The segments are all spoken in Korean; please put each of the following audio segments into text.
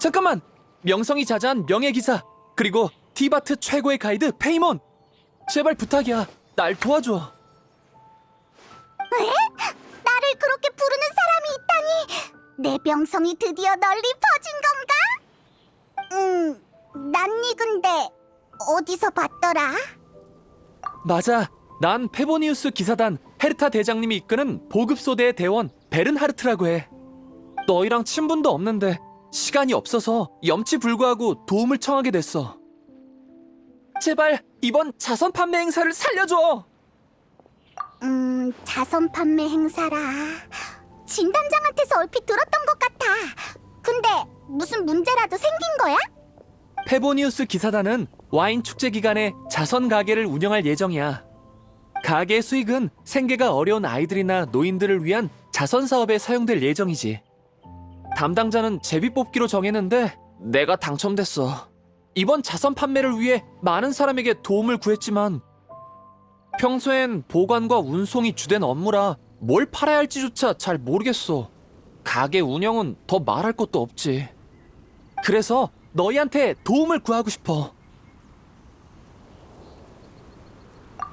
잠깐만! 명성이 자자한 명예기사, 그리고 티바트 최고의 가이드 페이몬! 제발 부탁이야, 날 도와줘. 나를 그렇게 부르는 사람이 있다니 내 명성이 드디어 널리 퍼진 건가? 음, 난니 근데 어디서 봤더라? 맞아, 난 페보니우스 기사단 헤르타 대장님이 이끄는 보급소대의 대원 베른하르트라고 해. 너희랑 친분도 없는데 시간이 없어서 염치불구하고 도움을 청하게 됐어. 제발 이번 자선 판매 행사를 살려줘! 음, 자선 판매 행사라. 진단장한테서 얼핏 들었던 것 같아. 근데 무슨 문제라도 생긴 거야? 페보니우스 기사단은 와인 축제 기간에 자선 가게를 운영할 예정이야. 가게 수익은 생계가 어려운 아이들이나 노인들을 위한 자선 사업에 사용될 예정이지. 담당자는 제비 뽑기로 정했는데 내가 당첨됐어. 이번 자선 판매를 위해 많은 사람에게 도움을 구했지만 평소엔 보관과 운송이 주된 업무라 뭘 팔아야 할지조차 잘 모르겠어. 가게 운영은 더 말할 것도 없지. 그래서 너희한테 도움을 구하고 싶어.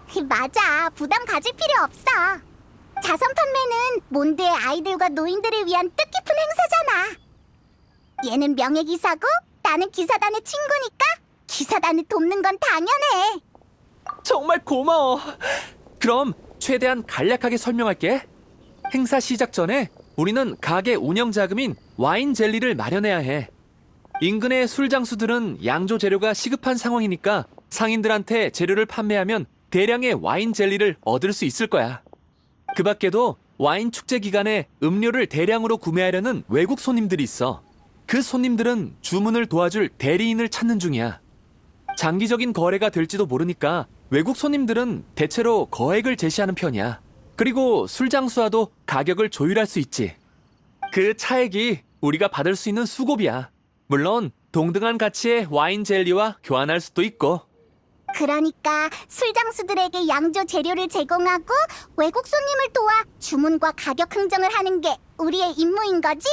맞아. 부담 가질 필요 없어. 자선 판매는 몬드의 아이들과 노인들을 위한 뜻깊은 행사잖아. 얘는 명예기사고 나는 기사단의 친구니까 기사단을 돕는 건 당연해. 정말 고마워. 그럼 최대한 간략하게 설명할게. 행사 시작 전에 우리는 가게 운영 자금인 와인 젤리를 마련해야 해. 인근의 술 장수들은 양조 재료가 시급한 상황이니까 상인들한테 재료를 판매하면 대량의 와인 젤리를 얻을 수 있을 거야. 그 밖에도 와인 축제 기간에 음료를 대량으로 구매하려는 외국 손님들이 있어. 그 손님들은 주문을 도와줄 대리인을 찾는 중이야. 장기적인 거래가 될지도 모르니까 외국 손님들은 대체로 거액을 제시하는 편이야. 그리고 술 장수와도 가격을 조율할 수 있지. 그 차액이 우리가 받을 수 있는 수고비야. 물론 동등한 가치의 와인 젤리와 교환할 수도 있고. 그러니까 술장수들에게 양조 재료를 제공하고 외국 손님을 도와 주문과 가격 흥정을 하는 게 우리의 임무인 거지?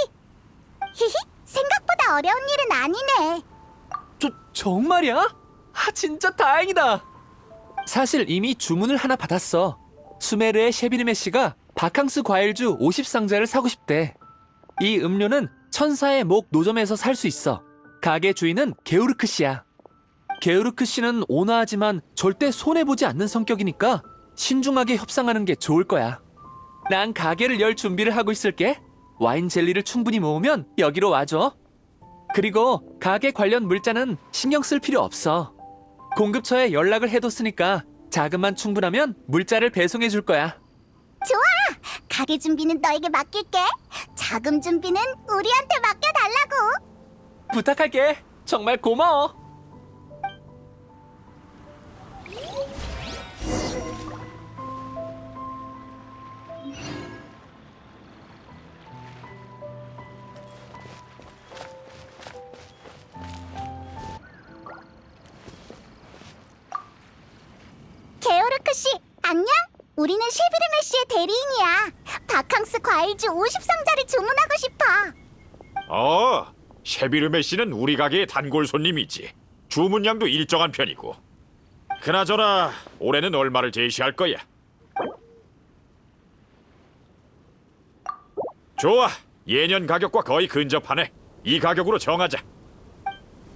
히히, 생각보다 어려운 일은 아니네. 저, 정말이야? 아, 진짜 다행이다. 사실 이미 주문을 하나 받았어. 수메르의 셰비르메 씨가 바캉스 과일주 50상자를 사고 싶대. 이 음료는 천사의 목 노점에서 살 수 있어. 가게 주인은 게우르크 씨야. 게우르크 씨는 온화하지만 절대 손해보지 않는 성격이니까 신중하게 협상하는 게 좋을 거야. 난 가게를 열 준비를 하고 있을게. 와인 젤리를 충분히 모으면 여기로 와줘. 그리고 가게 관련 물자는 신경 쓸 필요 없어. 공급처에 연락을 해뒀으니까 자금만 충분하면 물자를 배송해 줄 거야. 좋아! 가게 준비는 너에게 맡길게. 자금 준비는 우리한테 맡겨달라고. 부탁할게. 정말 고마워. 씨, 안녕? 우리는 셰비르메 씨의 대리인이야. 바캉스 과일주 50상자를 주문하고 싶어. 어, 셰비르메 씨는 우리 가게의 단골 손님이지. 주문량도 일정한 편이고. 그나저나 올해는 얼마를 제시할 거야? 좋아, 예년 가격과 거의 근접하네. 이 가격으로 정하자.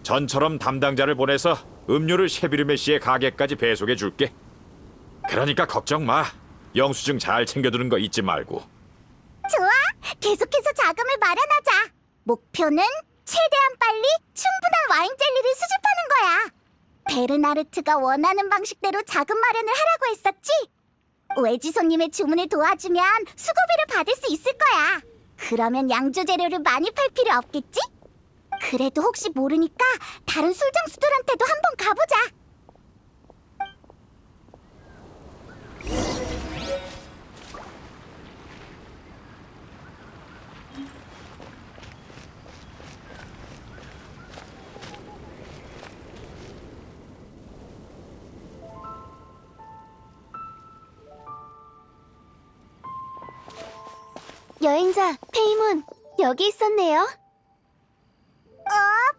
전처럼 담당자를 보내서 음료를 셰비르메 씨의 가게까지 배송해 줄게. 그러니까 걱정 마. 영수증 잘 챙겨두는 거 잊지 말고. 좋아, 계속해서 자금을 마련하자. 목표는 최대한 빨리 충분한 와인 젤리를 수집하는 거야. 베르나르트가 원하는 방식대로 자금 마련을 하라고 했었지? 외지 손님의 주문을 도와주면 수고비를 받을 수 있을 거야. 그러면 양조 재료를 많이 팔 필요 없겠지? 그래도 혹시 모르니까 다른 술장수들한테도 한번 가보자. 여행자 페이문 여기 있었네요. 어,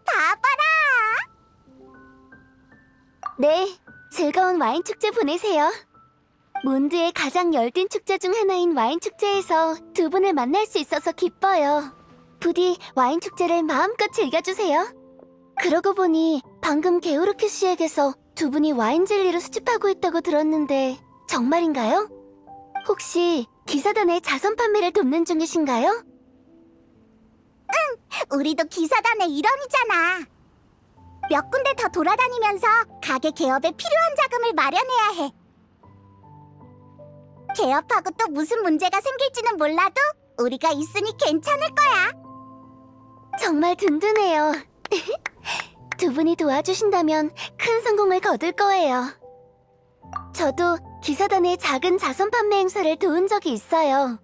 봐봐라. 네, 즐거운 와인 축제 보내세요. 몬드의 가장 열띤 축제 중 하나인 와인 축제에서 두 분을 만날 수 있어서 기뻐요. 부디 와인 축제를 마음껏 즐겨주세요. 그러고 보니 방금 게오르크 씨에게서 두 분이 와인 젤리를 수집하고 있다고 들었는데 정말인가요? 혹시 기사단의 자선 판매를 돕는 중이신가요? 응, 우리도 기사단의 일원이잖아. 몇 군데 더 돌아다니면서 가게 개업에 필요한 자금을 마련해야 해. 개업하고 또 무슨 문제가 생길지는 몰라도 우리가 있으니 괜찮을 거야. 정말 든든해요. 두 분이 도와주신다면 큰 성공을 거둘 거예요. 저도 기사단의 작은 자선 판매 행사를 도운 적이 있어요.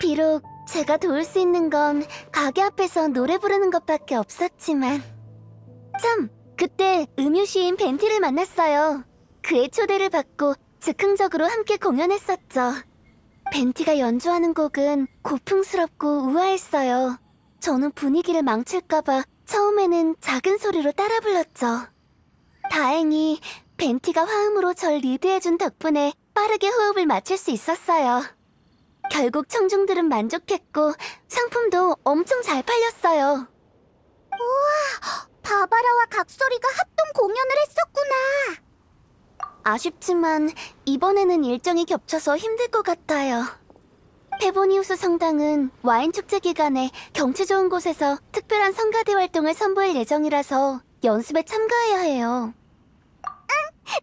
비록 제가 도울 수 있는 건 가게 앞에서 노래 부르는 것밖에 없었지만. 참, 그때 음유시인 벤티를 만났어요. 그의 초대를 받고 즉흥적으로 함께 공연했었죠. 벤티가 연주하는 곡은 고풍스럽고 우아했어요. 저는 분위기를 망칠까봐 처음에는 작은 소리로 따라 불렀죠. 다행히 벤티가 화음으로 절 리드해준 덕분에 빠르게 호흡을 맞출 수 있었어요. 결국 청중들은 만족했고 상품도 엄청 잘 팔렸어요. 우와, 바바라와 각소리가 합동 공연을 했었구나. 아쉽지만 이번에는 일정이 겹쳐서 힘들 것 같아요. 페보니우스 성당은 와인 축제 기간에 경치 좋은 곳에서 특별한 성가대 활동을 선보일 예정이라서 연습에 참가해야 해요.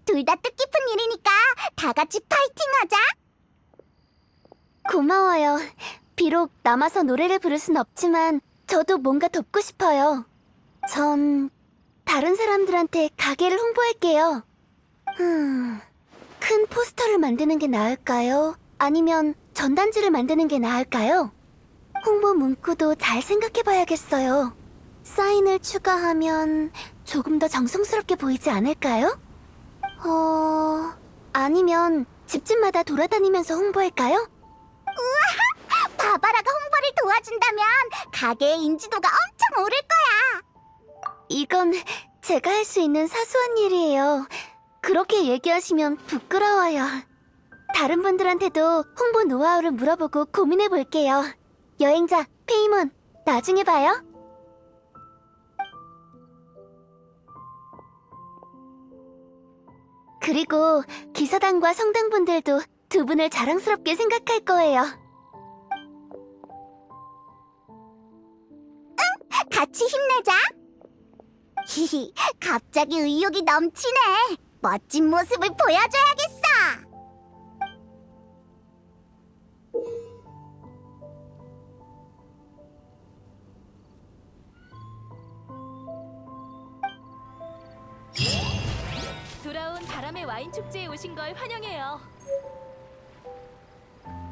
응, 둘다 뜻깊은 일이니까 다 같이 파이팅하자. 고마워요. 비록 남아서 노래를 부를 순 없지만 저도 뭔가 돕고 싶어요. 전 다른 사람들한테 가게를 홍보할게요. 음, 큰 포스터를 만드는 게 나을까요? 아니면 전단지를 만드는 게 나을까요? 홍보 문구도 잘 생각해 봐야겠어요. 사인을 추가하면 조금 더 정성스럽게 보이지 않을까요? 어, 아니면 집집마다 돌아다니면서 홍보할까요? 바바라가 홍보를 도와준다면 가게의 인지도가 엄청 오를 거야! 이건 제가 할 수 있는 사소한 일이에요. 그렇게 얘기하시면 부끄러워요. 다른 분들한테도 홍보 노하우를 물어보고 고민해 볼게요. 여행자, 페이몬, 나중에 봐요. 그리고 기사단과 성당분들도 두 분을 자랑스럽게 생각할 거예요. 응, 같이 힘내자. 히히, 갑자기 의욕이 넘치네. 멋진 모습을 보여줘야겠어. 와인 축제에 오신 걸 환영해요.